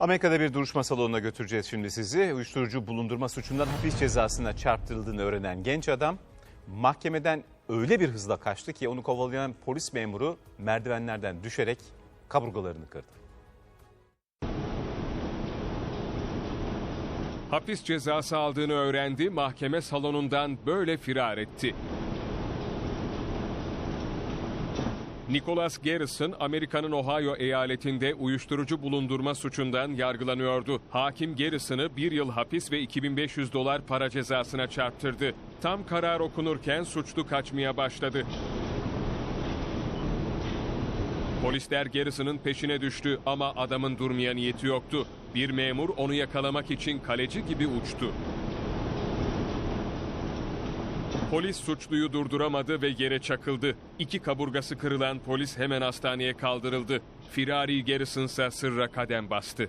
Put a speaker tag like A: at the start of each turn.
A: Amerika'da bir duruşma salonuna götüreceğiz şimdi sizi. Uyuşturucu bulundurma suçundan hapis cezasına çarptırıldığını öğrenen genç adam mahkemeden öyle bir hızla kaçtı ki onu kovalayan polis memuru merdivenlerden düşerek kaburgalarını kırdı.
B: Hapis cezası aldığını öğrendi, mahkeme salonundan böyle firar etti. Nicholas Garrison, Amerika'nın Ohio eyaletinde uyuşturucu bulundurma suçundan yargılanıyordu. Hakim Garrison'ı bir yıl hapis ve 2500 dolar para cezasına çarptırdı. Tam karar okunurken suçlu kaçmaya başladı. Polisler Garrison'ın peşine düştü ama adamın durmaya niyeti yoktu. Bir memur onu yakalamak için kaleci gibi uçtu. Polis suçluyu durduramadı ve yere çakıldı. İki kaburgası kırılan polis hemen hastaneye kaldırıldı. Firari Garrison ise sırra kadem bastı.